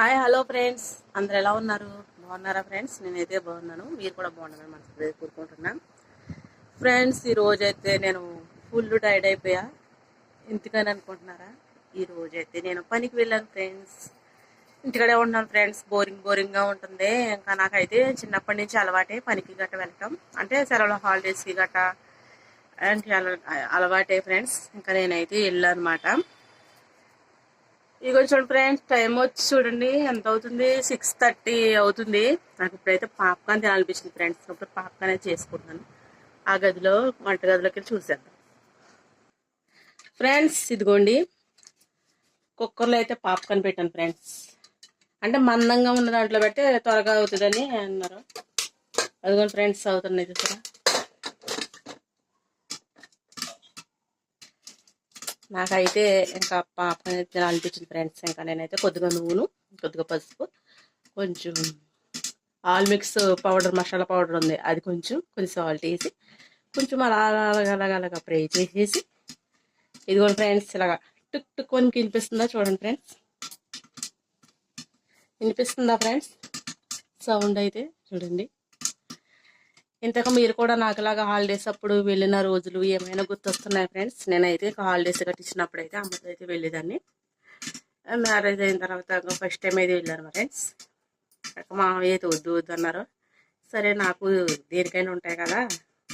Hi hello friends అందరు ఎలా ఉన్నారు? బాగున్నారా ఫ్రెండ్స్ నేనైతే బాగున్నాను. మీరు కూడా బాగున్నారని మనసు కోరుకుంటున్నా. ఫ్రెండ్స్ ఈ అయితే నేను ఫుల్ టైర్డ్ అయిపోయా. ఇంతకని అనుకుంటున్నారా? ఈరోజైతే అయితే నేను పనికి వెళ్ళాను ఫ్రెండ్స్ ఇంటికడే ఉన్నాను ఫ్రెండ్స్ బోరింగ్ బోరింగ్గా ఉంటుంది. ఇంకా నాకైతే చిన్నప్పటి నుంచి అలవాటే పనికి గట్ట వెళ్ళటం. అంటే సెలవుల హాలిడేస్కి గట్ట అంటే అల- అలవాటే ఫ్రెండ్స్ ఇంకా నేనైతే వెళ్ళాను అనమాట ఇగో చూడండి ఫ్రెండ్స్ టైం వచ్చి చూడండి ఎంత అవుతుంది? సిక్స్ థర్టీ అవుతుంది. నాకు ఇప్పుడైతే పాప్కార్న్ తినాలనిపించింది ఫ్రెండ్స్. ఇప్పుడు పాప్కార్న్ అయితే చేసుకుంటున్నాను ఆ గదిలో వంట గదిలోకి చూసేద్దాం. ఫ్రెండ్స్ ఇదిగోండి. కుక్కర్లో అయితే పాప్కార్న్ పెట్టాను ఫ్రెండ్స్. అంటే మందంగా ఉన్న దాంట్లో పెడితే త్వరగా అవుతుందని అన్నారు. అదిగోండి ఫ్రెండ్స్ అవుతున్నాయి చూసారా? నాకైతే ఇంకా పాప అనిపించింది ఫ్రెండ్స్. ఇంకా నేనైతే కొద్దిగా నూనె కొద్దిగా పసుపు కొంచెం all mix powder masala powder ఉంది. అది కొంచెం కొంచెం సాల్ట్ వేసి కొంచెం అలా అలాగ అలాగ ఫ్రై చేసేసి ఇదిగోండి ఫ్రెండ్స్ ఇలాగా టుక్ టుక్ అని వినిపిస్తుందా చూడండి ఫ్రెండ్స్. వినిపిస్తుందా ఫ్రెండ్స్? సౌండ్ అయితే చూడండి. ఇంతకు మీరు కూడా నాకులాగా హాలిడేస్ అప్పుడు వెళ్ళిన రోజులు ఏమైనా గుర్తొస్తున్నాయి ఫ్రెండ్స్ నేనైతే హాలిడేస్ కట్టించినప్పుడు అయితే అమ్మతో అయితే వెళ్ళేదాన్ని మ్యారేజ్ అయిన తర్వాత ఫస్ట్ టైం అయితే వెళ్ళాను ఫ్రెండ్స్ మా అయితే వద్దు వద్దు అన్నారు. సరే నాకు దేనికైనా ఉంటాయి కదా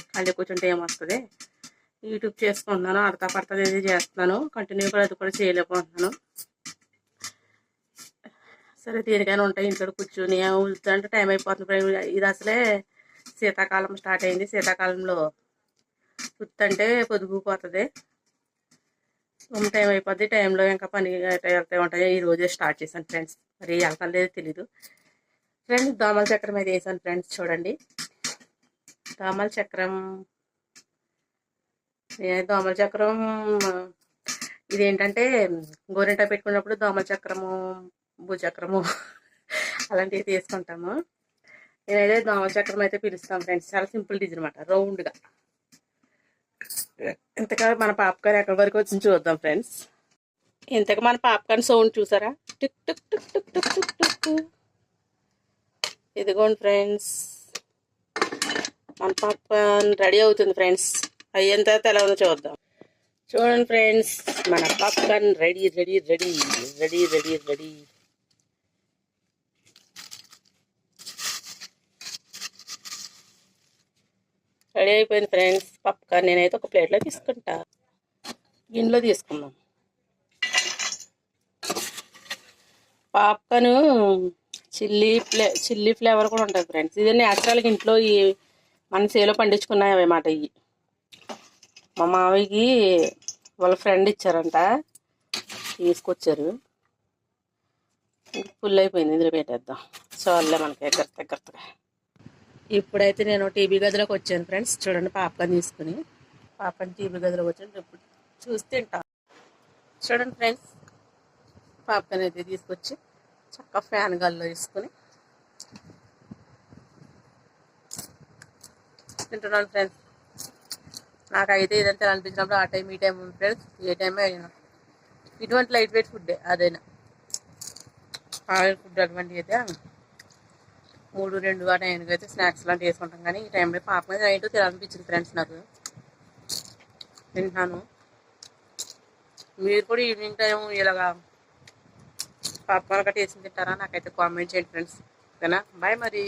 ఖాళీ కూర్చుంటే ఏమొస్తుంది? యూట్యూబ్ చేసుకుంటున్నాను అడతా పడతా అయితే చేస్తున్నాను. కంటిన్యూ కూడా అది కూడా చేయలేకపోతున్నాను. సరే దేనికైనా ఉంటాయి ఇంట్లో కూర్చుని అంటే టైం అయిపోతుంది. ఇది అసలే శీతాకాలం స్టార్ట్ అయింది. శీతాకాలంలో పుత్తంటే పొదుగు పోతుంది. టైం అయిపోద్ది. టైంలో ఇంకా పని వెళ్తూ ఉంటాయి. ఈ రోజే స్టార్ట్ చేశాను ఫ్రెండ్స్. మరి వెళ్తాను లేదు తెలీదు. ఫ్రెండ్స్ దోమల చక్రం అయితే వేసాను ఫ్రెండ్స్. చూడండి. దోమల చక్రం. దోమల చక్రం ఇదేంటంటే గోరింట పెట్టుకున్నప్పుడు దోమల చక్రము భూచక్రము అలాంటివి తీసుకుంటాము. నేనైతే దోమచక్రం అయితే పిలుస్తాం ఫ్రెండ్స్. చాలా సింపుల్ డిజైన్ అనమాట రౌండ్గా ఇంతగా మన పాపకార్న్ ఎక్కడి వరకు వచ్చి చూద్దాం ఫ్రెండ్స్. ఇంతగా మన పాపకార్న్ సౌండ్ చూసారా? Tick tick tick tick tick tick tick. ఇదిగోండి ఫ్రెండ్స్. మన పాప్కార్న్ రెడీ అవుతుంది ఫ్రెండ్స్. అయ్యేంత తర్వాత ఎలా ఉందో చూద్దాం. చూడండి ఫ్రెండ్స్. మన popcorn ready ready ready ready ready ready. Ready అయిపోయింది ఫ్రెండ్స్. పాప్కార్న్ నేనైతే ఒక ప్లేట్లో తీసుకుంటా. గిన్నెలో తీసుకుందాం. పాప్కార్న్ చిల్లీ ఫ్లే చిల్లీ ఫ్లేవర్ కూడా ఉంటుంది ఫ్రెండ్స్. ఇది న్యాచురల్గా ఇంట్లో ఈ మన సేలో పండించుకున్నాయి అన్నమాట ఇవి. మా మావయ్యకి వాళ్ళ ఫ్రెండ్ ఇచ్చారంట. తీసుకొచ్చారు. ఫుల్ అయిపోయింది. ఇందులో పెట్టేద్దాం. చాలే మనకి ఎగ్గర దగ్గరగా. ఇప్పుడైతే నేను టీవీ గదిలోకి వచ్చాను ఫ్రెండ్స్ చూడండి పాపని తీసుకుని. పాపని టీవీ గదిలోకి వచ్చాను. ఇప్పుడు చూసి తింటాను చూడండి ఫ్రెండ్స్ పాపని అయితే తీసుకొచ్చి చక్క ఫ్యాన్ గాల్లో తీసుకుని తింటున్నాను ఫ్రెండ్స్ నాకైతే ఇదంతా అనిపించినప్పుడు ఆ టైం ఈ టైం ఫ్రెండ్స్ ఏ టైమే అయినా. ఇటువంటి లైట్ వెయిట్ ఫుడ్ అదైనా. ఆయిల్ ఫుడ్ అటువంటి అయితే మూడు రెండు ఆ టైంకి అయితే స్నాక్స్ లాంటివి వేసుకుంటాం. కానీ ఈ టైంలో పాప మీద నైట్ తినాలనిపించింది ఫ్రెండ్స్ నాకు. తింటున్నాను మీరు కూడా ఈవినింగ్ టైం ఇలాగా పాప గట్రా వేసి తింటారా? నాకైతే కామెంట్ చేయండి ఫ్రెండ్స్. ఓకేనా? బాయ్ మరి.